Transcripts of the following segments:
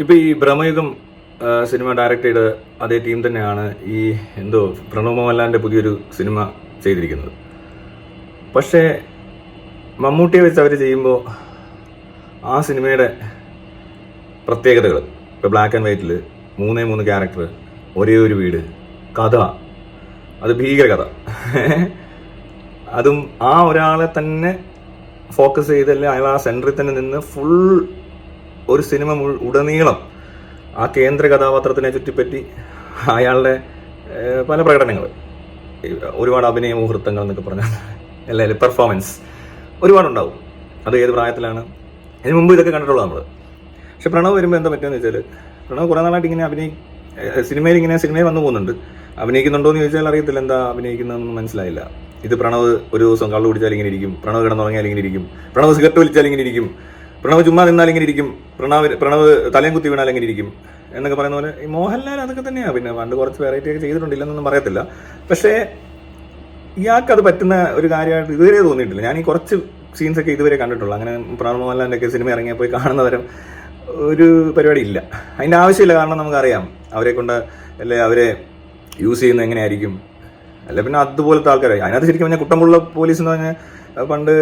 ഇപ്പൊ ഈ Bramayugam cinema direct ചെയ്ത അതേ ടീം തന്നെയാണ് ഈ എന്തോ പ്രണവ് മോഹൻലാലിന്റെ പുതിയൊരു സിനിമ ചെയ്തിരിക്കുന്നത്. പക്ഷേ മമ്മൂട്ടിയെ വെച്ച് അവർ ചെയ്യുമ്പോൾ ആ സിനിമയുടെ പ്രത്യേകതകൾ ഇപ്പോൾ ബ്ലാക്ക് ആൻഡ് വൈറ്റിൽ മൂന്നേ മൂന്ന് ക്യാരക്ടർ ഒരേ ഒരു വീട് കഥ അത് ഭീകര കഥ. അതും ആ ഒരാളെ തന്നെ ഫോക്കസ് ചെയ്തല്ലേ അയാൾ ആ സെന്ററിൽ തന്നെ നിന്ന് ഫുൾ ഒരു സിനിമ ഉടനീളം ആ കേന്ദ്ര കഥാപാത്രത്തിനെ ചുറ്റിപ്പറ്റി അയാളുടെ പല പ്രകടനങ്ങൾ. ഒരുപാട് അഭിനയ മുഹൂർത്തങ്ങൾ എന്നൊക്കെ പറഞ്ഞാൽ അല്ലെങ്കിൽ പെർഫോമൻസ് ഒരുപാടുണ്ടാവും. അത് ഏത് പ്രായത്തിലാണ്? അതിന് മുമ്പ് ഇതൊക്കെ കണ്ടിട്ടുള്ളൂ നമ്മൾ പക്ഷെ പ്രണവ് വരുമ്പോൾ എന്താ പറ്റുമെന്ന് വെച്ചാൽ പ്രണവ് കുറേ നാളായിട്ട് ഇങ്ങനെ അഭിനയി സിനിമയിൽ ഇങ്ങനെ സിനിമയിൽ വന്നു പോകുന്നുണ്ട്. അഭിനയിക്കുന്നുണ്ടോ എന്ന് ചോദിച്ചാൽ അറിയത്തില്ല എന്താ അഭിനയിക്കുന്നതെന്ന് മനസ്സിലായില്ല. ഇത് പ്രണവ് ഒരു ദിവസം കള്ളു കുടിച്ചാൽ ഇങ്ങനെ ഇരിക്കും പ്രണവ് കിടന്നുറങ്ങിയാൽ ഇങ്ങനെ ഇരിക്കും പ്രണവ് സിഗരറ്റ് വലിച്ചാൽ ഇങ്ങനെ ഇരിക്കും പ്രണവ് ചുമ്മാ നിന്നാൽ ഇരിക്കും? പ്രണവ് പ്രണവ് തലയും കുത്തി വീണാൽ എങ്ങനെ ഇരിക്കും? എന്നൊക്കെ പറയുന്ന പോലെ ഈ മോഹൻലാൽ അതൊക്കെ തന്നെയാണ് പിന്നെ പണ്ട് കുറച്ച് വെറൈറ്റി ഒക്കെ ചെയ്തിട്ടുണ്ടില്ലെന്നൊന്നും പറയത്തില്ല. പക്ഷേ ഇയാൾക്ക് അത് പറ്റുന്ന ഒരു കാര്യമായിട്ട് ഇതുവരെ തോന്നിയിട്ടില്ല. ഞാൻ ഈ കുറച്ച് സീൻസ് ഒക്കെ ഇതുവരെ കണ്ടിട്ടുള്ളൂ. അങ്ങനെ പ്രണവ് മോഹൻലാലിന്റെ ഒക്കെ സിനിമ ഇറങ്ങിയാൽ പോയി കാണുന്ന തരം ഒരു പരിപാടി ഇല്ല. അതിന്റെ ആവശ്യമില്ല. കാരണം നമുക്കറിയാം. അവരെ കൊണ്ട് അല്ലെ അവരെ യൂസ് ചെയ്യുന്നത് എങ്ങനെയായിരിക്കും? അല്ല പിന്നെ അതുപോലത്തെ ആൾക്കാരായി. അതിനകത്ത് ശരിക്കും പറഞ്ഞാൽ കുട്ടമ്പുള്ള പോലീസ് എന്ന് പറഞ്ഞാൽ പണ്ട്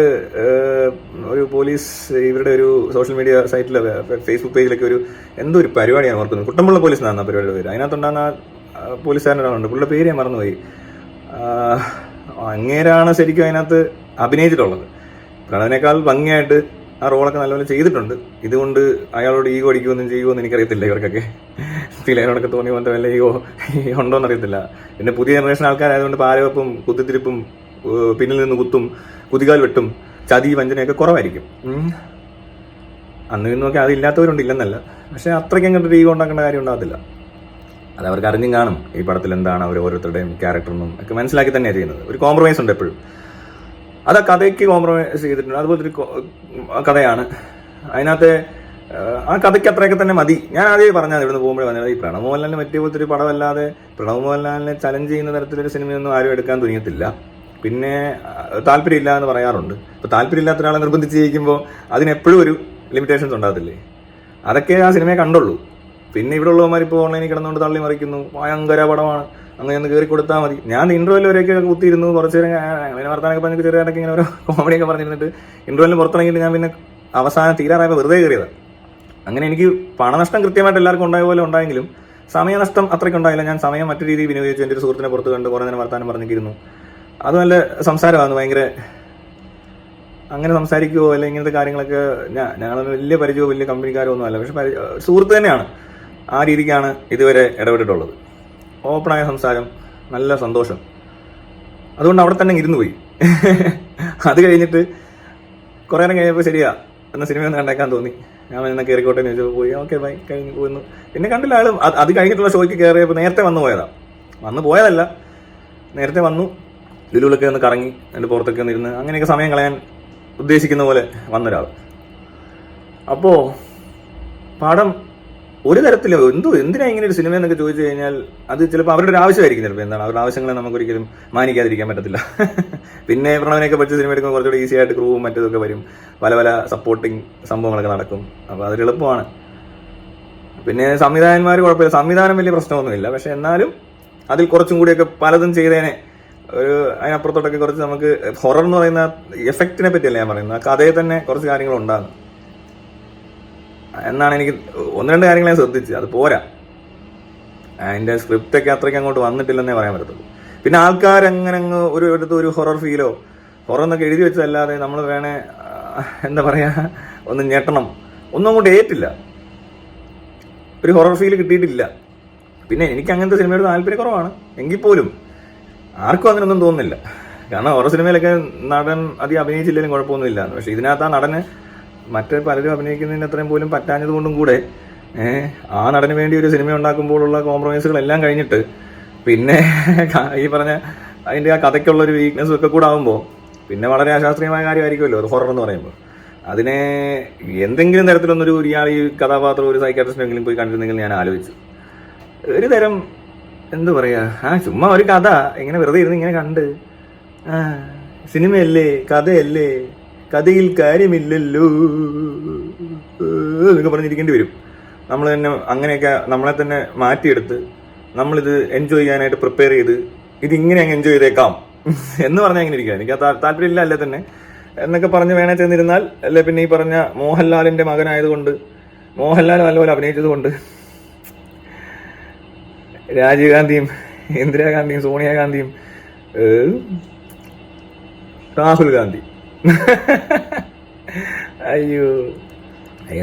ഒരു പോലീസ് ഇവരുടെ ഒരു സോഷ്യൽ മീഡിയ സൈറ്റിലെ ഫേസ്ബുക്ക് പേജിലൊക്കെ ഒരു എന്തോ ഒരു പരിപാടിയാണ് ഓർക്കുന്നത്. കുട്ടമ്പുള്ള പോലീസ് എന്നാണ് പരിപാടിയുടെ പേര്. അതിനകത്തുണ്ടാകുന്ന ആ പോലീസുകാരനൊരാളുണ്ട് പുള്ളിയുടെ പേര് ഞാൻ മറന്നുപോയി. അങ്ങേരാണ് ശരിക്കും അതിനകത്ത് അഭിനയിച്ചിട്ടുള്ളത്. പ്രണവിനേക്കാൾ ഭംഗിയായിട്ട് ആ റോളൊക്കെ നല്ലപോലെ ചെയ്തിട്ടുണ്ട്. ഇതുകൊണ്ട് അയാളോട് ഈഗോ അടിക്കുമെന്നും ചെയ്യുമെന്ന് എനിക്കറിയത്തില്ല ഇവർക്കൊക്കെ. തിലേനോടൊക്കെ തോന്നി പോലത്തെ വല്ല ഈഗോ ഉണ്ടോ എന്നറിയത്തില്ല പിന്നെ പുതിയ ജനറേഷൻ ആൾക്കാരായതുകൊണ്ട് പാരവെപ്പും കുത്തിത്തിരിപ്പും പിന്നിൽ നിന്ന് കുത്തും കുതികാൽ വെട്ടും ചതി വഞ്ചനയൊക്കെ കുറവായിരിക്കും. അന്ന് ഇന്നൊക്കെ അതില്ലാത്തവരുണ്ട് ഇല്ലെന്നല്ല പക്ഷെ അത്രയ്ക്ക് അങ്ങോട്ട് ഈഗോ ഉണ്ടാക്കേണ്ട കാര്യം ഉണ്ടാകത്തില്ല. അത് അവർക്ക് അറിഞ്ഞും കാണും ഈ പടത്തിൽ എന്താണ് അവർ ഓരോരുത്തരുടെയും ക്യാരക്ടറെന്നും ഒക്കെ മനസ്സിലാക്കി തന്നെയാണ് ചെയ്യുന്നത്. ഒരു കോംപ്രമൈസ് ഉണ്ട് എപ്പോഴും. അത് ആ കഥയ്ക്ക് കോംപ്രമൈസ് ചെയ്തിട്ടുണ്ട്. അതുപോലെ ഒരു കഥയാണ്. അതിനകത്ത് ആ കഥയ്ക്ക് അത്രയൊക്കെ തന്നെ മതി. ഞാൻ ആദ്യം പറഞ്ഞത് ഇവിടുന്ന് പോകുമ്പോൾ പറഞ്ഞത് ഈ പ്രണവ് മോഹൻലാലിന് പറ്റിയ പോലത്തെ ഒരു പടമല്ലാതെ പ്രണവ് മോഹൻലാലിനെ ചലഞ്ച് ചെയ്യുന്ന തരത്തിലൊരു സിനിമയൊന്നും ആരും എടുക്കാൻ തുനിയത്തില്ല. പിന്നെ താല്പര്യമില്ല എന്ന് പറയാറുണ്ട്. ഇപ്പൊ താല്പര്യമില്ലാത്ത ഒരാളെ നിർബന്ധിച്ച് ജയിക്കുമ്പോൾ അതിനെപ്പോഴും ഒരു ലിമിറ്റേഷൻസ് ഉണ്ടാകത്തില്ലേ? അതൊക്കെ ആ സിനിമയെ കണ്ടുള്ളൂ. പിന്നെ ഇവിടെ ഉള്ളവന്മാർ ഇപ്പോൾ ഓൺലൈനിൽ കിടന്നുകൊണ്ട് തള്ളി മറിക്കുന്നു. ഭയങ്കര പടമാണ് അങ്ങനെ ഒന്ന് കയറി കൊടുത്താൽ മതി. ഞാൻ ഇൻട്രോയിൽ വരെയൊക്കെ കുത്തിയിരുന്നു. കുറച്ച് നേരം അങ്ങനെ വർത്താനൊക്കെ പറഞ്ഞു ചെറിയ ഇടയ്ക്ക് ഇങ്ങനെ ഓരോ കോമഡിയൊക്കെ പറഞ്ഞിരുന്നിട്ട് ഇൻട്രോയിൽ പുറത്തിറങ്ങിയിട്ട് ഞാൻ പിന്നെ അവസാനം തീരാറായപ്പോൾ വെറുതെ കയറിയതാണ് അങ്ങനെ എനിക്ക് പണനഷ്ടം കൃത്യമായിട്ട് എല്ലാവർക്കും ഉണ്ടായ പോലെ ഉണ്ടായെങ്കിലും സമയനഷ്ടം അത്രയ്ക്ക് ഉണ്ടായില്ല. ഞാൻ സമയം മറ്റു രീതിയിൽ വിനിയോഗിച്ചു. എന്റെ ഒരു സുഹൃത്തിനെ പുറത്ത് കണ്ട് കുറേ നേരം വർത്താനം പറഞ്ഞിരിക്കുന്നു. അത് നല്ല സംസാരമാണ് ഭയങ്കര അങ്ങനെ സംസാരിക്കുവോ അല്ലെങ്കിൽ ഇങ്ങനത്തെ കാര്യങ്ങളൊക്കെ ഞാൻ ഞങ്ങളൊന്നും വലിയ പരിചയമോ വലിയ കമ്പനിക്കാരോ ഒന്നും അല്ല. പക്ഷെ സുഹൃത്ത് തന്നെയാണ്. ആ രീതിക്കാണ് ഇതുവരെ ഇടപെട്ടിട്ടുള്ളത്. ഓപ്പണായ സംസാരം നല്ല സന്തോഷം. അതുകൊണ്ട് അവിടെ തന്നെ ഇരുന്നു പോയി. അത് കഴിഞ്ഞിട്ട് കുറേ നേരം കഴിഞ്ഞപ്പോൾ ശരിയാ എന്ന സിനിമ ഒന്ന് കണ്ടേക്കാൻ തോന്നി. ഞാൻ എന്നെ കയറിക്കോട്ടെ ചോദിച്ചു പോയി ഓക്കെ ബൈ കഴിഞ്ഞ് പോയിരുന്നു പിന്നെ കണ്ടില്ല ആളും അത് അത് കഴിഞ്ഞിട്ടുള്ള ഷോയ്ക്ക് കയറിയപ്പോൾ നേരത്തെ വന്നു പോയതാണ് വന്നു പോയതല്ല നേരത്തെ വന്നു. ലുലുവിലൊക്കെ ഒന്ന് കറങ്ങി അതിന്റെ പുറത്തൊക്കെ ഒന്ന് ഇരുന്ന് അങ്ങനെയൊക്കെ സമയം കളയാൻ ഉദ്ദേശിക്കുന്ന പോലെ വന്നൊരാൾ അപ്പോൾ പടം ഒരു തരത്തിലും എന്തോ എന്തിനാ ഇങ്ങനെ ഒരു സിനിമ എന്നൊക്കെ ചോദിച്ചു കഴിഞ്ഞാൽ അത് ചിലപ്പോൾ അവരുടെ ഒരു ആവശ്യമായിരിക്കും ചിലപ്പോൾ എന്താണ്? അവരുടെ ആവശ്യങ്ങളെ നമുക്കൊരിക്കലും മാനിക്കാതിരിക്കാൻ പറ്റത്തില്ല. പിന്നെ പ്രണവനെയൊക്കെ പഠിച്ച സിനിമ എടുക്കുമ്പോൾ കുറച്ചുകൂടി ഈസി ആയിട്ട് ക്രൂവും മറ്റതൊക്കെ വരും. പല പല സപ്പോർട്ടിങ് സംഭവങ്ങളൊക്കെ നടക്കും. അപ്പോൾ അതൊരു എളുപ്പമാണ്. പിന്നെ സംവിധായകന്മാർ കുഴപ്പമില്ല. സംവിധാനം വലിയ പ്രശ്നമൊന്നുമില്ല. പക്ഷെ എന്നാലും അതിൽ കുറച്ചും കൂടിയൊക്കെ പലതും ചെയ്തേനെ ഒരു അതിനപ്പുറത്തോട്ടൊക്കെ കുറച്ച് നമുക്ക് ഹൊറർ എന്ന് പറയുന്ന എഫക്റ്റിനെ പറ്റിയല്ല ഞാൻ പറയുന്നത്? ആ തന്നെ കുറച്ച് കാര്യങ്ങൾ ഉണ്ടാകും. എന്നാണ് എനിക്ക് ഒന്ന് രണ്ട് കാര്യങ്ങൾ ഞാൻ ശ്രദ്ധിച്ചു. അത് പോരാ. അതിന്റെ സ്ക്രിപ്റ്റ് ഒക്കെ അത്രയ്ക്ക് അങ്ങോട്ട് വന്നിട്ടില്ലെന്നേ പറയാൻ പറ്റത്തുള്ളൂ. പിന്നെ ആൾക്കാർ അങ്ങനെ അങ്ങ് ഒരു എടുത്ത് ഒരു ഹൊറർ ഫീലോ ഹൊറർ എന്നൊക്കെ എഴുതി വെച്ചതല്ലാതെ നമ്മൾ വേണേ എന്താ പറയാ ഒന്ന് ഞെട്ടണം. ഒന്നും അങ്ങോട്ട് ഏറ്റില്ല. ഒരു ഹൊറർ ഫീൽ കിട്ടിയിട്ടില്ല. പിന്നെ എനിക്ക് അങ്ങനത്തെ സിനിമയോട് താല്പര്യം കുറവാണ് എങ്കിൽ പോലും ആർക്കും അങ്ങനെയൊന്നും തോന്നുന്നില്ല. കാരണം ഓരോ സിനിമയിലൊക്കെ നടൻ അധികം അഭിനയിച്ചില്ലെങ്കിലും കുഴപ്പമൊന്നുമില്ല. പക്ഷെ ഇതിനകത്ത് ആ നടന് മറ്റേ പലരും അഭിനയിക്കുന്നതിന് അത്രയും പോലും പറ്റാഞ്ഞത് കൊണ്ടും കൂടെ ആ നടന് വേണ്ടി ഒരു സിനിമ ഉണ്ടാക്കുമ്പോഴുള്ള കോംപ്രമൈസുകളെല്ലാം കഴിഞ്ഞിട്ട് പിന്നെ ഈ പറഞ്ഞ അതിന്റെ ആ കഥയ്ക്കുള്ള ഒരു വീക്ക്നെസ് ഒക്കെ കൂടെ ആകുമ്പോൾ പിന്നെ വളരെ അശാസ്ത്രീയമായ കാര്യമായിരിക്കുമല്ലോ അത് ഹൊറർ എന്ന് പറയുമ്പോൾ അതിനെ എന്തെങ്കിലും തരത്തിലൊന്നൊരു ഇയാൾ ഈ കഥാപാത്രം ഒരു സൈക്കാട്രിസ്റ്റിനെങ്കിലും പോയി കണ്ടിരുന്നെങ്കിൽ ഞാൻ ആലോചിച്ചു. ഒരു തരം എന്തു പറയാ? ആ ചുമ്മാ ഒരു കഥ. ഇങ്ങനെ വെറുതെ ഇരുന്ന് ഇങ്ങനെ കണ്ട്. ആ സിനിമയല്ലേ? കഥയല്ലേ? കഥയിൽ കാര്യമില്ലല്ലോ. എന്നൊക്കെ പറഞ്ഞിരിക്കേണ്ടി വരും. നമ്മൾ തന്നെ അങ്ങനെയൊക്കെ നമ്മളെ തന്നെ മാറ്റിയെടുത്ത് നമ്മളിത് എൻജോയ് ചെയ്യാനായിട്ട് പ്രിപ്പയർ ചെയ്ത് ഇത് ഇങ്ങനെ അങ്ങ് എൻജോയ് ചെയ്തേക്കാം. എന്ന് പറഞ്ഞാൽ എങ്ങനെ ഇരിക്കുക എനിക്ക് താല്പര്യമില്ല അല്ലേ തന്നെ? എന്നൊക്കെ പറഞ്ഞ് വേണേ ചെന്നിരുന്നാൽ അല്ലെ പിന്നെ ഈ പറഞ്ഞ മോഹൻലാലിന്റെ മകനായതുകൊണ്ട് മോഹൻലാൽ നല്ലപോലെ അഭിനയിച്ചത് കൊണ്ട് രാജീവ് ഗാന്ധിയും ഇന്ദിരാഗാന്ധിയും സോണിയാഗാന്ധിയും രാഹുൽ ഗാന്ധി. അയ്യോ.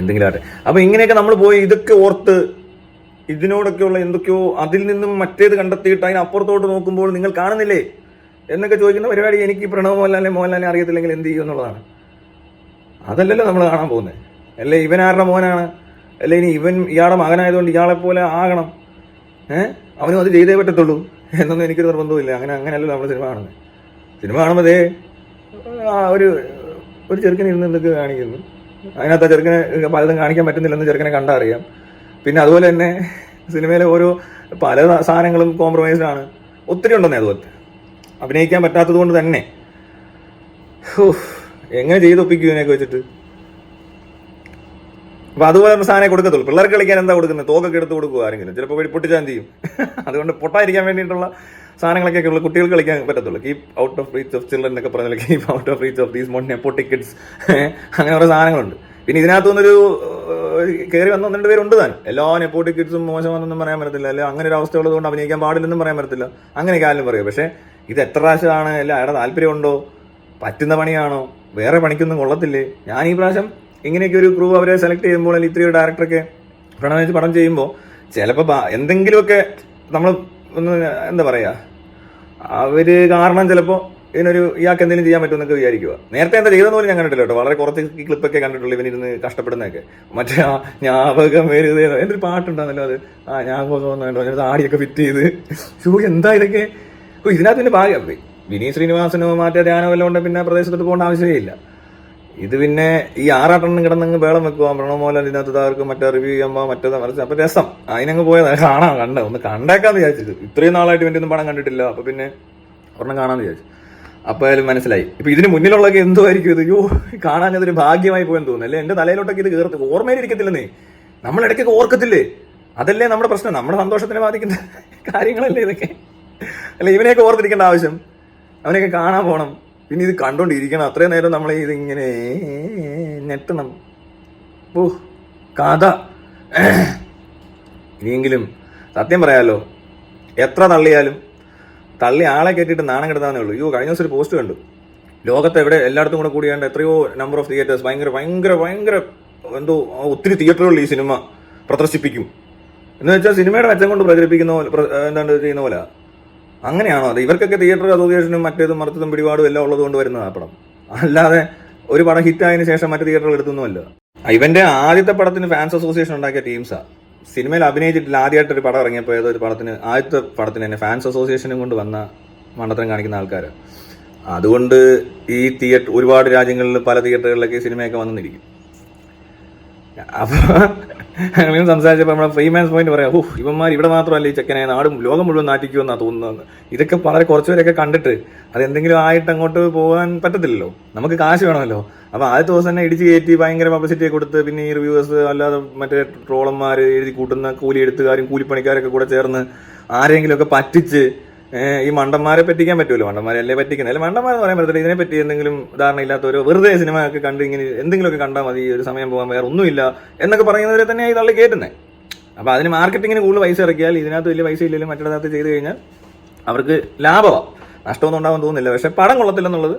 എന്തെങ്കിലും ആട്ടെ അപ്പൊ ഇങ്ങനെയൊക്കെ നമ്മൾ പോയി ഇതൊക്കെ ഓർത്ത് ഇതിനോടൊക്കെയുള്ള എന്തൊക്കെയോ അതിൽ നിന്നും മറ്റേത് കണ്ടെത്തിയിട്ട് അതിനപ്പുറത്തോട്ട് നോക്കുമ്പോൾ നിങ്ങൾ കാണുന്നില്ലേ? എന്നൊക്കെ ചോദിക്കുന്ന പരിപാടി എനിക്ക് പ്രണവ് മോഹൻലാലിനെ മോഹൻലാലിനെ അറിയത്തില്ലെങ്കിൽ എന്ത് ചെയ്യും എന്നുള്ളതാണ്. അതല്ലല്ലോ നമ്മൾ കാണാൻ പോകുന്നത്. അല്ലേ ഇവൻ ആരുടെ മോനാണ്. അല്ലെ ഇനി ഇവൻ ഇയാളുടെ മകനായതുകൊണ്ട് ഇയാളെ പോലെ ആകണം. അവനും അത് ചെയ്തേ പറ്റത്തുള്ളൂ. എന്നൊന്നും എനിക്കൊരു നിർബന്ധമില്ല അങ്ങനെ അങ്ങനെയല്ലല്ലോ നമ്മൾ സിനിമ കാണുന്നത്. സിനിമ കാണുമ്പോൾ ആ ഒരു ഒരു ചെറുക്കനെ ഇരുന്ന് എന്തൊക്കെ കാണിക്കുന്നു. അതിനകത്ത് ആ ചെറുക്കനെ പലതും കാണിക്കാൻ പറ്റുന്നില്ലെന്ന് ചെറുക്കനെ കണ്ടാൽ അറിയാം പിന്നെ അതുപോലെ തന്നെ സിനിമയിലെ ഓരോ പല സാധനങ്ങളും കോംപ്രമൈസ്ഡ് ആണ്. ഒത്തിരി ഉണ്ടെന്നേ അതുപോലത്തെ. അഭിനയിക്കാൻ പറ്റാത്തത് കൊണ്ട് തന്നെ. എങ്ങനെ ചെയ്തൊപ്പിക്കും ഇതിനൊക്കെ വെച്ചിട്ട്? അപ്പൊ അതുപോലെ നമ്മൾ സാധനം കൊടുക്കത്തുള്ളൂ. പിള്ളേർക്ക് കളിക്കാൻ എന്താ കൊടുക്കുന്നത്? തോക്കൊക്കെ എടുത്ത് കൊടുക്കുക ആരെങ്കിലും? ചിലപ്പോൾ വഴി പൊട്ടിച്ചാൻ ചെയ്യും. അതുകൊണ്ട് പൊട്ടായിരിക്കാൻ വേണ്ടിയിട്ടുള്ള സാധനങ്ങളൊക്കെ ഉള്ളൂ. കുട്ടികൾ കളിക്കാൻ പറ്റത്തുള്ളൂ. Keep out of reach of children എന്നൊക്കെ പറഞ്ഞാൽ keep out of reach of these മോൺ നെപ്പോട്ടിക് ടിക്കറ്റ്സ് അങ്ങനെ കുറേ സാധനങ്ങളുണ്ട്. പിന്നെ ഇതിനകത്ത് നിന്നൊരു കയറി വന്ന രണ്ട് പേരുണ്ട് താൻ. എല്ലാ നെപ്പോട്ടിക് കിഡ്സും വന്നൊന്നും പറയാൻ പറ്റത്തില്ല. അല്ലെ അങ്ങനെ ഒരു അവസ്ഥ ഉള്ളതുകൊണ്ട് അഭിനയിക്കാൻ പാടില്ലെന്നും പറയാൻ പറ്റത്തില്ല. അങ്ങനെയൊക്കെ ആരും പറയും പക്ഷേ ഇത് എത്ര പ്രാവശ്യമാണ്? അല്ല അയാളുടെ താല്പര്യമുണ്ടോ? പറ്റുന്ന പണിയാണോ? വേറെ പണിക്കൊന്നും കൊള്ളത്തില്ലേ? ഞാൻ ഈ പ്രാവശ്യം ഇങ്ങനെയൊക്കെ ഒരു ക്രൂ അവരെ സെലക്ട് ചെയ്യുമ്പോൾ അല്ലെങ്കിൽ ഇത്രയും ഡയറക്ടറൊക്കെ പ്രണയിച്ച് പടം ചെയ്യുമ്പോൾ ചിലപ്പോൾ എന്തെങ്കിലുമൊക്കെ നമ്മൾ ഒന്ന് എന്താ പറയുക അവർ കാരണം ചിലപ്പോൾ ഇതിനൊരു ഇയാൾക്ക് എന്തെങ്കിലും ചെയ്യാൻ പറ്റുമെന്നൊക്കെ വിചാരിക്കുക നേരത്തെ എന്താ ചെയ്തെന്ന് പോലും ഞാൻ കണ്ടിട്ടില്ല കേട്ടോ. വളരെ കുറച്ച് ക്ലിപ്പൊക്കെ കണ്ടിട്ടുള്ളൂ ഇവനിരുന്ന് കഷ്ടപ്പെടുന്നതൊക്കെ. മറ്റേ ആ ഞാപകം എന്റെ എന്തൊരു പാട്ടുണ്ടാകുന്നല്ലോ അത്. ആ ഞാപകം എന്ന് കണ്ടോ അതിനകത്ത് ആടിയൊക്കെ ഫിറ്റ് ചെയ്ത്. ഷൂ എന്താ ഇതൊക്കെ? ഇതിനകത്ത് പിന്നെ ഭാഗ്യം. വിനീത് ശ്രീനിവാസനോ മറ്റേ ധ്യാനോ വല്ലതും ഉണ്ട് പിന്നെ പ്രദേശത്തോട്ട് പോകേണ്ട ആവശ്യമേ ഇല്ല. ഇത് പിന്നെ ഈ ആറാട്ടെണ്ണം കിടന്നങ്ങ് വേളം വെക്കുക പ്രണവമോഹൻ ഇതിനകത്ത് താർക്ക് മറ്റേ റിവ്യൂ ചെയ്യുമ്പോൾ മറ്റേത് മറിച്ച് അപ്പൊ രസം. അതിനങ്ങ് പോയതാണ് കാണാം കണ്ട. ഒന്ന് കണ്ടേക്കാന്ന് വിചാരിച്ചത് ഇത്രയും നാളായിട്ട് വേണ്ടി ഒന്നും കണ്ടിട്ടില്ല. അപ്പൊ പിന്നെ ഒരെണ്ണം കാണാന്ന് വിചാരിച്ചു. അപ്പൊ അതിൽ മനസ്സിലായി. ഇപ്പൊ ഇതിന് മുന്നിലുള്ളതൊക്കെ എന്തോ ആയിരിക്കും ഇത്? യോ കാണാൻ അതൊരു ഭാഗ്യമായി പോയെന്ന് തോന്നുന്നു. അല്ലേ? എന്റെ തലയിലോട്ടൊക്കെ ഇത് കയറി ഓർമ്മയിലിരിക്കത്തില്ലെന്നേ നമ്മൾ ഇടയ്ക്കൊക്കെ ഓർക്കത്തില്ലേ? അതല്ലേ നമ്മുടെ പ്രശ്നം. നമ്മുടെ സന്തോഷത്തിന് ബാധിക്കുന്ന കാര്യങ്ങളല്ലേ ഇതൊക്കെ? അല്ല ഇവനെയൊക്കെ ഓർത്തിരിക്കേണ്ട ആവശ്യം. അവനെയൊക്കെ കാണാൻ പോണം. പിന്നെ ഇത് കണ്ടോണ്ടിരിക്കണം. അത്രയും നേരം നമ്മൾ ഇതിങ്ങനെ ഞെട്ടണം. ഓ കഥ. ഇനിയെങ്കിലും സത്യം പറയാലോ എത്ര തള്ളിയാലും തള്ളി ആളെ കെട്ടിയിട്ട് നാണം കിടത്താന്നേ ഉള്ളൂ. അയ്യോ കഴിഞ്ഞ ദിവസം ഒരു പോസ്റ്റ് കണ്ടു. ലോകത്ത് എവിടെ എല്ലായിടത്തും കൂടെ കൂടിയാണ്ട് എത്രയോ നമ്പർ ഓഫ് തിയേറ്റേഴ്സ് ഭയങ്കര ഭയങ്കര ഭയങ്കര എന്തോ ഒത്തിരി തിയേറ്ററുകളിൽ ഈ സിനിമ പ്രദർശിപ്പിക്കും. എന്ന് വെച്ചാൽ സിനിമയുടെ മെച്ചം കൊണ്ട് പ്രചരിപ്പിക്കുന്ന പോലെ എന്താണ് ചെയ്യുന്ന പോലെ അങ്ങനെയാണോ? അത് ഇവർക്കൊക്കെ തിയേറ്റർ അസോസിയേഷനും മറ്റേതും മറുത്തതും പിടിപാടും എല്ലാം ഉള്ളത് കൊണ്ട് വരുന്നതാ പടം. അല്ലാതെ ഒരു പടം ഹിറ്റ് ആയതിനു ശേഷം മറ്റു തിയേറ്ററിൽ എടുത്തൊന്നുമല്ല ഇവന്റെ ആദ്യത്തെ പടത്തിന് ഫാൻസ് അസോസിയേഷൻ ഉണ്ടാക്കിയ ടീംസാ സിനിമയിൽ അഭിനയിച്ചിട്ടില്ല ആദ്യമായിട്ട് ഒരു പടം ഇറങ്ങിയപ്പോൾ ഏതോ ഒരു പടത്തിന് ആദ്യത്തെ പടത്തിന് തന്നെ ഫാൻസ് അസോസിയേഷനും കൊണ്ട് വന്ന മണ്ടത്തരം കാണിക്കുന്ന ആൾക്കാർ അതുകൊണ്ട് ഈ തിയേറ്റർ ഒരുപാട് രാജ്യങ്ങളിൽ പല തിയേറ്ററുകളിലൊക്കെ സിനിമയൊക്കെ വന്നിരിക്കും. അപ്പൊ അങ്ങനെ സംസാരിച്ചപ്പോൾ നമ്മുടെ ഫ്രീമാൻസ് പോയിന്റ് പറയാം ഓഹ് ഇവന്മാർ ഇവിടെ മാത്രമല്ല ഈ ചെക്കനെ നാടും ലോകം മുഴുവൻ നാട്ടിക്കുമെന്നാണ് തോന്നുന്നത് ഇതൊക്കെ വളരെ കുറച്ചുപേരൊക്കെ കണ്ടിട്ട് അത് എന്തെങ്കിലും ആയിട്ട് അങ്ങോട്ട് പോകാൻ പറ്റത്തില്ലല്ലോ. നമുക്ക് കാശ് വേണമല്ലോ. അപ്പോൾ ആദ്യത്തെ ദിവസം തന്നെ ഇടിച്ച് കയറ്റി ഭയങ്കര പബ്ലിസിറ്റി കൊടുത്ത് പിന്നെ ഈ റിവ്യൂവേഴ്സ് അല്ലാതെ മറ്റേ ട്രോളന്മാർ എഴുതി കൂട്ടുന്ന കൂലി എടുത്തുകാരും കൂലിപ്പണിക്കാരൊക്കെ കൂടെ ചേർന്ന് ആരെങ്കിലുമൊക്കെ പറ്റിച്ച് ഈ മണ്ടന്മാരെ പറ്റിക്കാൻ പറ്റുമല്ലോ മണ്ടന്മാരെ അല്ലേ പറ്റിക്കുന്നത്? അല്ലെ മണ്ടന്മാരെന്ന് പറയാൻ പറ്റത്തില്ല. ഇതിനെ പറ്റി എന്തെങ്കിലും ധാരണയില്ലാത്തവരോ വെറുതെ സിനിമ ഒക്കെ കണ്ട് ഇങ്ങനെ എന്തെങ്കിലുമൊക്കെ കണ്ടാൽ മതി ഒരു സമയം പോകാൻ വേറെ ഒന്നുമില്ല എന്നൊക്കെ പറയുന്നവരെ തന്നെ ഈ തള്ളി കയറ്റുന്നത് അപ്പൊ അതിന് മാർക്കറ്റിങ്ങിന് കൂടുതൽ പൈസ ഇറക്കിയാൽ ഇതിനകത്ത് വലിയ പൈസ ഇല്ലെങ്കിലും മറ്റിടത്ത് ചെയ്ത് കഴിഞ്ഞാൽ അവർക്ക് ലാഭമാണ് നഷ്ടമൊന്നും ഉണ്ടാവാൻ തോന്നുന്നില്ല. പക്ഷെ പടം കൊള്ളത്തില്ലെന്നുള്ളത്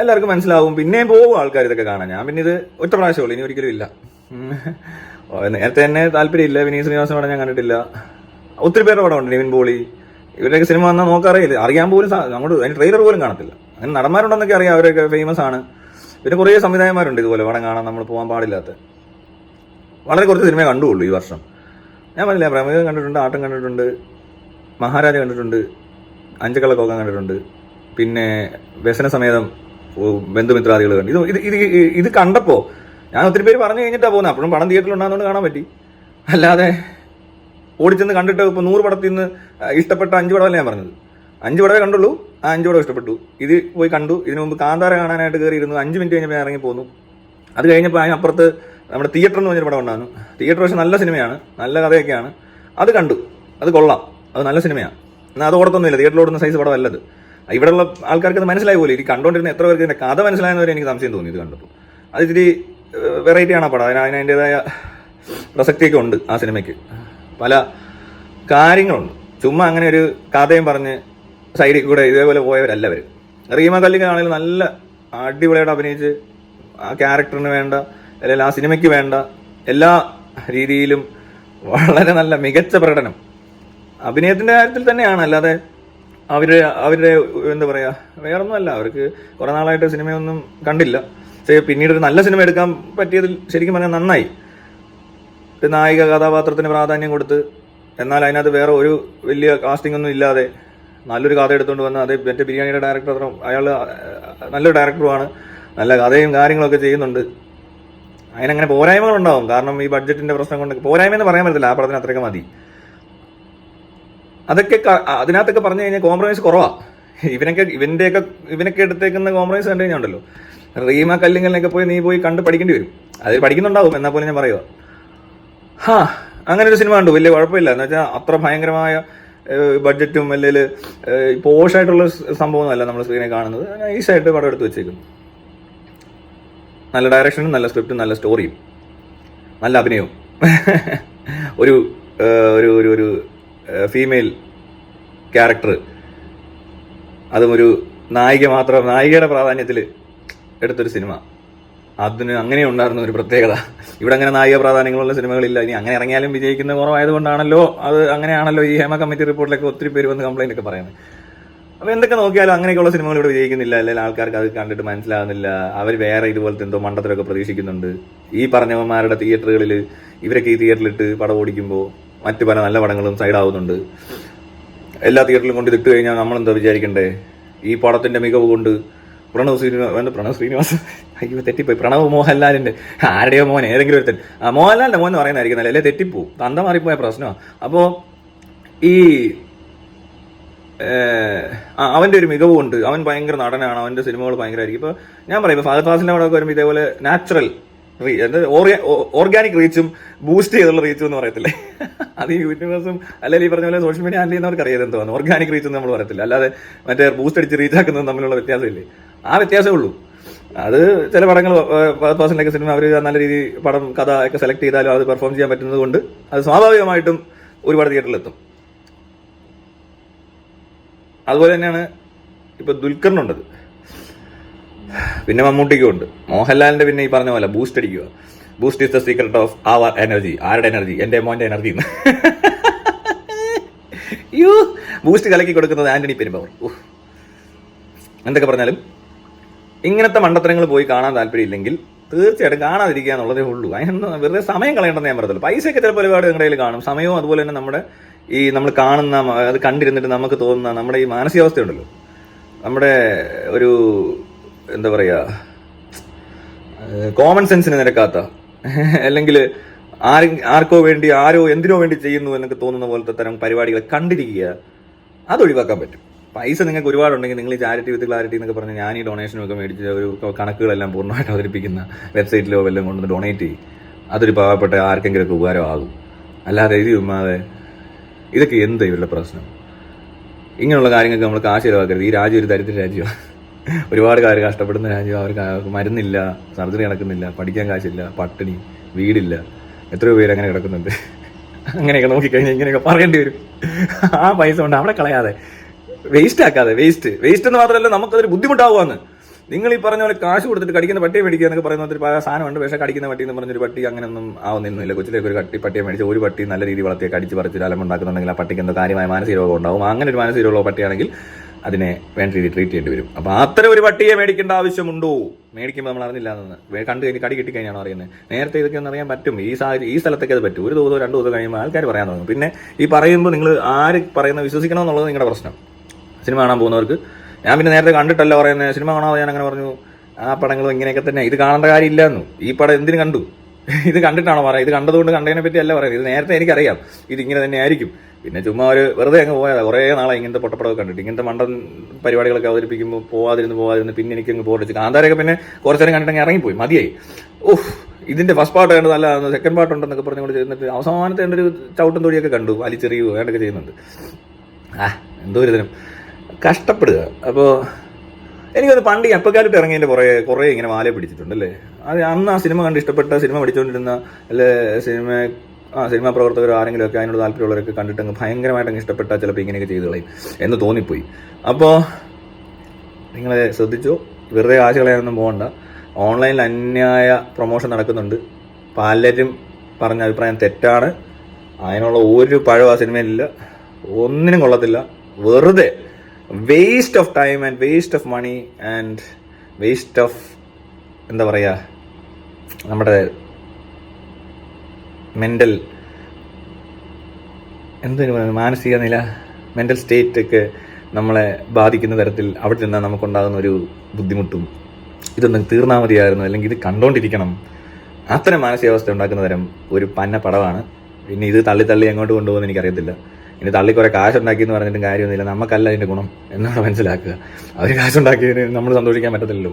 എല്ലാവർക്കും മനസ്സിലാവും. പിന്നെയും പോകും ആൾക്കാർ ഇതൊക്കെ കാണാൻ. ഞാൻ പിന്നെ ഇത് ഒറ്റ പ്രാവശ്യമുള്ളൂ ഇനി ഒരിക്കലും ഇല്ല. നേരത്തെ തന്നെ താല്പര്യമില്ല. വിനീത് ശ്രീനിവാസൻ പടം ഞാൻ കണ്ടിട്ടില്ല. ഒത്തിരി പേരുടെ പടമുണ്ട്. നിവിൻ പോളി ഇവരുടെയൊക്കെ സിനിമ വന്നാൽ നോക്കറിയില്ല അറിയാൻ പോലും നമ്മുടെ അതിന് ട്രെയിലർ പോലും കാണത്തില്ല. അങ്ങനെ നടന്മാരുണ്ടെന്നൊക്കെ അറിയാം അവരൊക്കെ ഫേമസ് ആണ്. പിന്നെ കുറേ സംവിധായകന്മാരുണ്ട് ഇതുപോലെ പടം കാണാൻ നമ്മൾ പോകാൻ പാടില്ലാത്ത. വളരെ കുറച്ച് സിനിമ കണ്ടുള്ളൂ ഈ വർഷം. ഞാൻ പറഞ്ഞില്ല പ്രമേഹം കണ്ടിട്ടുണ്ട് ആട്ടം കണ്ടിട്ടുണ്ട് മഹാരാജ കണ്ടിട്ടുണ്ട് അഞ്ചക്കളക്കൊക്കെ കണ്ടിട്ടുണ്ട് പിന്നെ വ്യസന സമേതം ബന്ധുമിത്രാദികൾ കണ്ടു. ഇത് ഇത് ഇത് കണ്ടപ്പോൾ ഞാൻ ഒത്തിരി പേര് പറഞ്ഞു കഴിഞ്ഞിട്ടാണ് പോകുന്നത്. അപ്പോഴും പടം തിയേറ്ററിൽ ഉണ്ടാകുന്നതുകൊണ്ട് കാണാൻ പറ്റി. അല്ലാതെ ഓടിച്ചെന്ന് കണ്ടിട്ട് ഇപ്പോൾ നൂറ് പടത്തിൽ നിന്ന് ഇഷ്ടപ്പെട്ട അഞ്ച് പടമല്ല ഞാൻ പറഞ്ഞത്? അഞ്ച് പടമേ കണ്ടുള്ളൂ. ആ അഞ്ച് പടം ഇഷ്ടപ്പെട്ടു. ഇത് പോയി കണ്ടു. ഇതിനു മുമ്പ് കാന്താര കാണാനായിട്ട് കയറിയിരുന്നു അഞ്ച് മിനിറ്റ് കഴിഞ്ഞപ്പോൾ ഞാൻ ഇറങ്ങി പോന്നു. അത് കഴിഞ്ഞപ്പോൾ അതിനപ്പുറത്ത് നമ്മുടെ തിയേറ്റർ എന്ന് പറഞ്ഞൊരു പടം ഉണ്ടായിരുന്നു. തിയേറ്റർ പക്ഷെ നല്ല സിനിമയാണ്. നല്ല കഥയൊക്കെയാണ്. അത് കണ്ടു. അത് കൊള്ളാം. അത് നല്ല സിനിമയാണ്. എന്നാൽ അത് ഓടത്തൊന്നുമില്ല തിയേറ്ററിൽ ഓടുന്ന സൈസ് പടം അല്ലത്. ഇവിടെയുള്ള ആൾക്കാർക്ക് അത് മനസ്സിലായി പോലും. ഇത് കണ്ടുകൊണ്ടിരുന്ന എത്ര പേർക്ക് ഇതിന്റെ കഥ മനസ്സിലായെന്ന് വരെ എനിക്ക് സംശയം തോന്നി ഇത് കണ്ടപ്പോൾ അത് ഇത്തിരി വെറൈറ്റിയാണ് ആ പടം. അതിന് അതിന് അതിന്റെതായ പ്രസക്തിയൊക്കെ ഉണ്ട് ആ സിനിമയ്ക്ക്. പല കാര്യങ്ങളുണ്ട്. ചുമ്മാ അങ്ങനെ ഒരു കഥയും പറഞ്ഞ് സൈഡിൽ കൂടെ ഇതേപോലെ പോയവരല്ല അവർ റീമ കല്ലിക്കാണെങ്കിലും നല്ല അടിപൊളിയായിട്ട് അഭിനയിച്ച് ആ ക്യാരക്ടറിന് വേണ്ട അല്ലെങ്കിൽ ആ സിനിമയ്ക്ക് വേണ്ട എല്ലാ രീതിയിലും വളരെ നല്ല മികച്ച പ്രകടനം. അഭിനയത്തിന്റെ കാര്യത്തിൽ തന്നെയാണ്. അല്ലാതെ അവരുടെ അവരുടെ എന്താ പറയുക വേറൊന്നുമല്ല. അവർക്ക് കുറേ നാളായിട്ട് സിനിമയൊന്നും കണ്ടില്ല. പക്ഷേ പിന്നീട് ഒരു നല്ല സിനിമ എടുക്കാൻ പറ്റിയതിൽ ശരിക്കും പറഞ്ഞാൽ നന്നായി. ഒരു നായിക കഥാപാത്രത്തിന് പ്രാധാന്യം കൊടുത്ത് എന്നാൽ അതിനകത്ത് വേറെ ഒരു വലിയ കാസ്റ്റിംഗ് ഒന്നും ഇല്ലാതെ നല്ലൊരു കഥ എടുത്തുകൊണ്ട് വന്ന് അതേ മറ്റേ ബിരിയാണിയുടെ ഡയറക്ടർ അത്ര അയാൾ നല്ലൊരു ഡയറക്ടറുമാണ് നല്ല കഥയും കാര്യങ്ങളൊക്കെ ചെയ്യുന്നുണ്ട്. അതിനങ്ങനെ പോരായ്മകളുണ്ടാവും. കാരണം ഈ ബഡ്ജറ്റിന്റെ പ്രശ്നം കൊണ്ട് പോരായ്മ എന്ന് പറയാൻ പറ്റത്തില്ല. ആ പടത്തിന് അത്രയൊക്കെ മതി. അതൊക്കെ അതിനകത്തൊക്കെ പറഞ്ഞു കഴിഞ്ഞാൽ കോംപ്രമൈസ് കുറവാ. ഇവനൊക്കെ ഇവന്റെയൊക്കെ ഇവനൊക്കെ എടുത്തേക്കുന്ന കോംപ്രമൈസ് കണ്ടു കഴിഞ്ഞാൽ ഉണ്ടല്ലോ. റീമ കല്ലിങ്ങലിനൊക്കെ പോയി നീ പോയി കണ്ട് പഠിക്കേണ്ടി വരും. അത് പഠിക്കുന്നുണ്ടാവും. എന്നാൽ പോലും ഞാൻ പറയുക ഹാ അങ്ങനെ ഒരു സിനിമ കണ്ടു. വലിയ കുഴപ്പമില്ല. എന്ന് വെച്ചാൽ അത്ര ഭയങ്കരമായ ബഡ്ജറ്റും അല്ലെങ്കിൽ പോഷായിട്ടുള്ള സംഭവമൊന്നുമല്ല നമ്മൾ സ്ക്രീനിൽ കാണുന്നത്. നൈസായിട്ട് പടം എടുത്ത് വെച്ചേക്കുന്നു നല്ല ഡയറക്ഷനും നല്ല സ്ക്രിപ്റ്റും നല്ല സ്റ്റോറിയും നല്ല അഭിനയവും. ഒരു ഒരു ഒരു ഒരു ഫീമെയിൽ ക്യാരക്ടർ അതും ഒരു നായിക മാത്രം നായികയുടെ പ്രാധാന്യത്തിൽ എടുത്തൊരു സിനിമ. അതിന് അങ്ങനെ ഉണ്ടായിരുന്ന ഒരു പ്രത്യേകത. ഇവിടെ അങ്ങനെ നായിക പ്രാധാന്യങ്ങളുള്ള സിനിമകളില്ല. ഇനി അങ്ങനെ ഇറങ്ങിയാലും വിജയിക്കുന്ന കുറവായതുകൊണ്ടാണല്ലോ അത് അങ്ങനെയാണല്ലോ ഈ ഹേമ കമ്മിറ്റി റിപ്പോർട്ടിലൊക്കെ ഒത്തിരി പേര് വന്ന് കംപ്ലൈന്റ് ഒക്കെ പറയുന്നത്. അപ്പോൾ എന്തൊക്കെ നോക്കിയാലും അങ്ങനെയൊക്കെയുള്ള സിനിമകൾ ഇവിടെ വിജയിക്കുന്നില്ല. അല്ലെങ്കിൽ ആൾക്കാർക്ക് അത് കണ്ടിട്ട് മനസ്സിലാകുന്നില്ല. അവർ വേറെ ഇതുപോലത്തെ എന്തോ മണ്ടത്തിലൊക്കെ പ്രതീക്ഷിക്കുന്നുണ്ട്. ഈ പറഞ്ഞവന്മാരുടെ തിയേറ്ററുകളിൽ ഇവരൊക്കെ ഈ തിയേറ്ററിലിട്ട് പടം ഓടിക്കുമ്പോൾ മറ്റു പല നല്ല പടങ്ങളും സൈഡാവുന്നുണ്ട്. എല്ലാ തിയേറ്ററിലും കൊണ്ട് ഇതിട്ട് കഴിഞ്ഞാൽ നമ്മളെന്താ വിചാരിക്കണ്ടേ? ഈ പടത്തിന്റെ മികവ് കൊണ്ട് പ്രണവ് ശ്രീനിവാസ് പ്രണവ് ശ്രീനിവാസ്. അയ്യോ തെറ്റിപ്പോയി. പ്രണവ് മോഹൻലാലിന്റെ ആരുടെയോ മോൻ? ഏതെങ്കിലും ഒരുത്തൻ. മോഹൻലാലിന്റെ മോൻ എന്ന് പറയുന്നതായിരിക്കും അല്ലേ? തെറ്റിപ്പോവും. തന്ത മാറിപ്പോയ പ്രശ്നമാണ് അപ്പോ ഈ അവന്റെ ഒരു മികവുണ്ട്. അവൻ ഭയങ്കര നടനാണ്. അവന്റെ സിനിമകൾ ഭയങ്കരമായിരിക്കും. ഇപ്പൊ ഞാൻ പറയും ഫാദർ ഫഹദ് അവിടെ വരുമ്പോൾ ഇതേപോലെ നാച്ചുറൽ ഓർഗാനിക് റീച്ചും ബൂസ്റ്റ് ചെയ്തുള്ള റീച്ചും എന്ന് പറയത്തില്ലേ? അത് ഈ യൂട്യൂബേഴ്സും അല്ലെങ്കിൽ ഈ പറഞ്ഞ പോലെ സോഷ്യൽ മീഡിയ ഹാൻഡിൽ ചെയ്യുന്നവർക്ക് അറിയാതെ എന്തോ ഓർഗാനിക് റീച്ച് നമ്മൾ പറയത്തില്ല. അല്ലാതെ മറ്റേ ബൂസ്റ്റ് അടിച്ച് റീച്ച് ആക്കുന്നത് തമ്മിലുള്ള വ്യത്യാസമില്ലേ? ആ വ്യത്യാസമേ ഉള്ളൂ. അത് ചില പടങ്ങൾ പേഴ്സണലൊക്കെ സിനിമ അവർ നല്ല രീതി പടം കഥ ഒക്കെ സെലക്ട് ചെയ്താലും അത് പെർഫോം ചെയ്യാൻ പറ്റുന്നത് കൊണ്ട് അത് സ്വാഭാവികമായിട്ടും ഒരുപാട് തിയേറ്ററിലെത്തും അതുപോലെ തന്നെയാണ് ഇപ്പൊ ദുൽഖറിനുണ്ടത് പിന്നെ മമ്മൂട്ടിക്കും ഉണ്ട്. മോഹൻലാലിന്റെ പിന്നെ ഈ പറഞ്ഞ പോലെ ബൂസ്റ്റ് അടിക്കുക. Boost is the secret of our energy ആരുടെ എനർജി എന്റെ മോന്റെ എനർജി യൂ. ബൂസ്റ്റ് കലക്കി കൊടുക്കുന്നത് ആന്റണി പെരുമ്പവർ. എന്തൊക്കെ പറഞ്ഞാലും ഇങ്ങനത്തെ മണ്ടത്തരങ്ങൾ പോയി കാണാൻ താല്പര്യമില്ലെങ്കിൽ തീർച്ചയായിട്ടും കാണാതിരിക്കുക എന്നുള്ളതേ ഉള്ളൂ. അതിനൊന്നും വെറുതെ സമയം കളയണ്ടെന്ന് ഞാൻ പറയത്തുള്ളൂ. പൈസയൊക്കെ ചിലപ്പോൾ ഒരുപാട് നിങ്ങളുടെ കയ്യിൽ കാണും. സമയവും അതുപോലെ തന്നെ നമ്മുടെ ഈ നമ്മൾ കാണുന്ന അത് കണ്ടിരുന്നിട്ട് നമുക്ക് തോന്നുന്ന നമ്മുടെ ഈ മാനസികാവസ്ഥയുണ്ടല്ലോ. നമ്മുടെ ഒരു എന്താ പറയുക കോമൺ സെൻസിന് നിരക്കാത്ത അല്ലെങ്കിൽ ആര് ആർക്കോ വേണ്ടി ആരോ എന്തിനോ വേണ്ടി ചെയ്യുന്നു എന്നൊക്കെ തോന്നുന്ന പോലത്തെ തരം പരിപാടികൾ കണ്ടിരിക്കുക അത് ഒഴിവാക്കാൻ പറ്റും. പൈസ നിങ്ങൾക്ക് ഒരുപാടുണ്ടെങ്കിൽ നിങ്ങൾ ഈ ചാരിറ്റി വിത്ത് ക്ലാരിറ്റി എന്നൊക്കെ പറഞ്ഞ് ഞാൻ ഈ ഡൊണേഷനും ഒക്കെ മേടിച്ച് ഒരു കണക്കുകളെല്ലാം പൂർണമായിട്ട് അവതരിപ്പിക്കുന്ന വെബ്സൈറ്റിലോ വല്ലതും കൊണ്ടുവന്ന് ഡൊണേറ്റ് ചെയ്യും. അതൊരു പാവപ്പെട്ട ആർക്കെങ്കിലുമൊക്കെ ഉപകാരമാകും. അല്ലാതെ ഇത് ചുമ്മാതെ ഇതൊക്കെ എന്ത് ഇവരുടെ പ്രശ്നം? ഇങ്ങനെയുള്ള കാര്യങ്ങൾക്ക് നമ്മൾ കാശ് ചിലവാക്കരുത്. ഈ രാജ്യം ഒരു ദരിദ്ര രാജ്യമാണ്. ഒരുപാട് കാര്യം കഷ്ടപ്പെടുന്ന രാജ്യം അവർക്ക് മരുന്നില്ല സർജറി നടക്കുന്നില്ല പഠിക്കാൻ കാശില്ല പട്ടിണി വീടില്ല. എത്രയോ പേര് അങ്ങനെ കിടക്കുന്നുണ്ട്. അങ്ങനെയൊക്കെ നോക്കിക്കഴിഞ്ഞാൽ ഇങ്ങനെയൊക്കെ പറയേണ്ടി വരും. ആ പൈസ കൊണ്ട് അവിടെ കളയാതെ വേസ്റ്റ് ആക്കാതെ വേസ്റ്റ് വേസ്റ്റ് എന്ന് മാത്രമല്ല നമുക്കതൊരു ബുദ്ധിമുട്ടാവുകയാണ്. നിങ്ങൾ ഈ പറഞ്ഞ പോലെ കാശ് കൊടുത്തിട്ട് കടിക്കുന്ന പട്ടിയെ മേടിക്കുക എന്നൊക്കെ പറയുന്ന ഒരു സാധനമുണ്ട്. പക്ഷേ കടിക്കുന്ന പട്ടി എന്ന് പറഞ്ഞൊരു പട്ടി അങ്ങനെയൊന്നും ആവുന്നില്ല കൊച്ചിലേക്ക് ഒരു കട്ടി പട്ടിയെ മേടിച്ച് ഒരു പട്ടി നല്ല രീതിയിൽ വളർത്തിയ കടിച്ച് പറിച്ച് അലമുണ്ടാക്കുന്നുണ്ടെങ്കിൽ ആ പട്ടിക്ക് എന്തോ കാര്യമായ മാനസിക രോഗം ഉണ്ടാവും. അങ്ങനെ ഒരു മാനസിക രോഗമുള്ള പട്ടിയാണെങ്കിൽ അതിനെ വേണ്ട രീതിയിൽ ട്രീറ്റ് ചെയ്യേണ്ടി വരും. അപ്പൊ അത്തരം ഒരു പട്ടിയെ മേടിക്കേണ്ട ആവശ്യമുണ്ടോ? മേടിക്കുമ്പോൾ നമ്മൾ അറിഞ്ഞില്ല എന്ന് കണ്ടു കഴിഞ്ഞ് കടി കിട്ടി കഴിഞ്ഞാണ് അറിയുന്നത്? നേരത്തെ ഇതൊക്കെ ഒന്ന് അറിയാൻ പറ്റും. ഈ സാഹചര്യം ഈ സ്ഥലത്തൊക്കെ അത് പറ്റും. ഒരു ദിവസം രണ്ട് ദിവസം കഴിയുമ്പോൾ ആൾക്കാർ പറയാൻ തുടങ്ങും. പിന്നെ ഈ പറയുമ്പോൾ നിങ്ങൾ ആര് പറയുന്നത് വിശ്വസിക്കണം എന്നുള്ളത് നിങ്ങളുടെ പ്രശ്നം. സിനിമ കാണാൻ പോകുന്നവർക്ക്. ഞാൻ പിന്നെ നേരത്തെ കണ്ടിട്ടല്ല പറയുന്നത് സിനിമ കാണാതെ ഞാൻ അങ്ങനെ പറഞ്ഞു ആ പടങ്ങളും ഇങ്ങനെയൊക്കെ തന്നെ ഇത് കാണേണ്ട കാര്യമില്ലായിരുന്നു. ഈ പടം എന്തിനു കണ്ടു? ഇത് കണ്ടിട്ടാണോ പറയുക ഇത് കണ്ടതുകൊണ്ട് കണ്ടതിനെ പറ്റി അല്ല പറയുന്നത്. ഇത് നേരത്തെ എനിക്കറിയാം. ഇത് ഇങ്ങനെ തന്നെ ആയിരിക്കും. പിന്നെ ചുമ്മാ ഒരു വെറുതെ അങ്ങ് പോയാൽ കുറേ നാളെ ഇങ്ങനത്തെ പൊട്ടപ്പടമൊക്കെ കണ്ടിട്ട്. ഇങ്ങനത്തെ മണ്ടൻ പരിപാടികളൊക്കെ അവതരിപ്പിക്കുമ്പോൾ പോവാതിരുന്ന് പോവാതിരുന്ന് പിന്നെ എനിക്ക് അങ്ങ് പോരടിച്ച് കാന്താരൊക്കെ പിന്നെ കുറച്ചു നേരം കണ്ടിട്ട് ഇറങ്ങി പോയി മതിയായി. ഓഹ് ഇതിന്റെ ഫസ്റ്റ് പാർട്ട് വേണ്ടത് നല്ല സെക്കൻഡ് പാർട്ട് ഉണ്ടെന്നൊക്കെ പറഞ്ഞുകൊണ്ട് ചെയ്യുന്നിട്ട് അവസാനത്തെ എന്റെ ഒരു ചവിട്ടും തൊടിയൊക്കെ കണ്ടു. വലിച്ചെറിയുകയോ വേണ്ടൊക്കെ ചെയ്യുന്നുണ്ട്. ആ എന്തോ ഒരു കഷ്ടപ്പെടുക. അപ്പോൾ എനിക്കത് പണ്ട് എപ്പക്കാലത്ത് ഇറങ്ങിയതിന്റെ കുറേ കുറേ ഇങ്ങനെ മാല പിടിച്ചിട്ടുണ്ടല്ലേ? അത് അന്ന് ആ സിനിമ കണ്ട് ഇഷ്ടപ്പെട്ട സിനിമ പഠിച്ചുകൊണ്ടിരുന്ന അല്ലെ സിനിമ ആ സിനിമാ പ്രവർത്തകരോ ആരെങ്കിലും ഒക്കെ അതിനോട് താല്പര്യമുള്ളവരൊക്കെ കണ്ടിട്ടങ്ങ് ഭയങ്കരമായിട്ട് അങ്ങ് ഇഷ്ടപ്പെട്ടാൽ ചിലപ്പോൾ ഇങ്ങനെയൊക്കെ ചെയ്തു കളയും എന്ന് തോന്നിപ്പോയി. അപ്പോൾ നിങ്ങളെ ശ്രദ്ധിച്ചോ? വെറുതെ കാശ് പോകണ്ട. ഓൺലൈനിൽ അന്യായ പ്രൊമോഷൻ നടക്കുന്നുണ്ട്. പലരും പറഞ്ഞ അഭിപ്രായം തെറ്റാണ്. അതിനുള്ള ഒരു പഴവും ആ സിനിമയിലില്ല ഒന്നിനും കൊള്ളത്തില്ല. വെറുതെ waste of time and waste of money and waste of എന്താ പറയുക നമ്മുടെ മെന്റൽ എന്തിനു പറയുന്നത് മാനസിക നില മെന്റൽ സ്റ്റേറ്റ് ഒക്കെ നമ്മളെ ബാധിക്കുന്ന തരത്തിൽ അവിടെ നിന്നാൽ നമുക്കുണ്ടാകുന്ന ഒരു ബുദ്ധിമുട്ടും. ഇതൊന്നും തീർന്നാൽ മതിയായിരുന്നു അല്ലെങ്കിൽ ഇത് കണ്ടോണ്ടിരിക്കണം. അത്തരം മാനസികാവസ്ഥ ഉണ്ടാക്കുന്ന തരം ഒരു പന്ന പടമാണ് പിന്നെ ഇത് തള്ളി തള്ളി എങ്ങോട്ട് കൊണ്ടുപോകുമെന്ന് എനിക്കറിയത്തില്ല. ഇനി തള്ളി കുറെ കാശുണ്ടാക്കി എന്ന് പറഞ്ഞിട്ടും കാര്യമൊന്നുമില്ല. നമുക്കല്ല അതിന്റെ ഗുണം എന്നാണ് മനസ്സിലാക്കുക. അവർ കാശുണ്ടാക്കിയതിന് നമ്മൾ സന്തോഷിക്കാൻ പറ്റത്തില്ലല്ലോ.